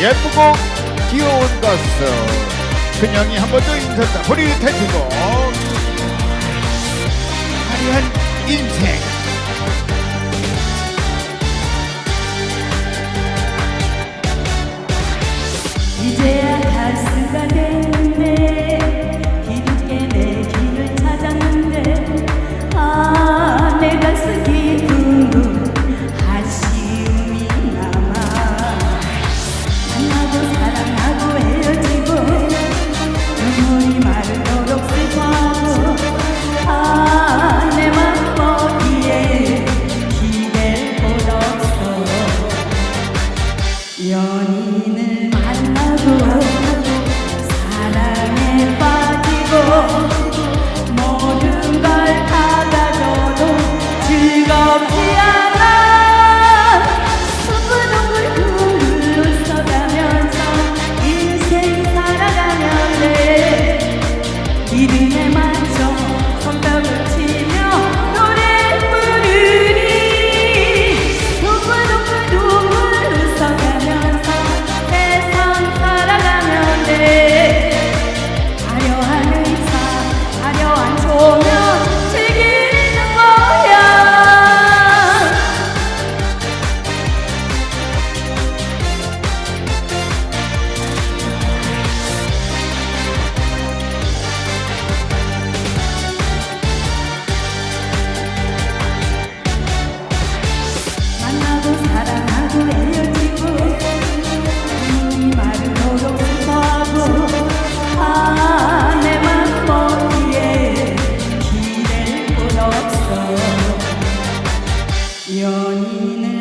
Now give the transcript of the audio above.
예쁘고 귀여운 가수. 그냥이 한 번 더 인사다. 우리 태주고. 화려한 인생. 연인을 만나고 menina.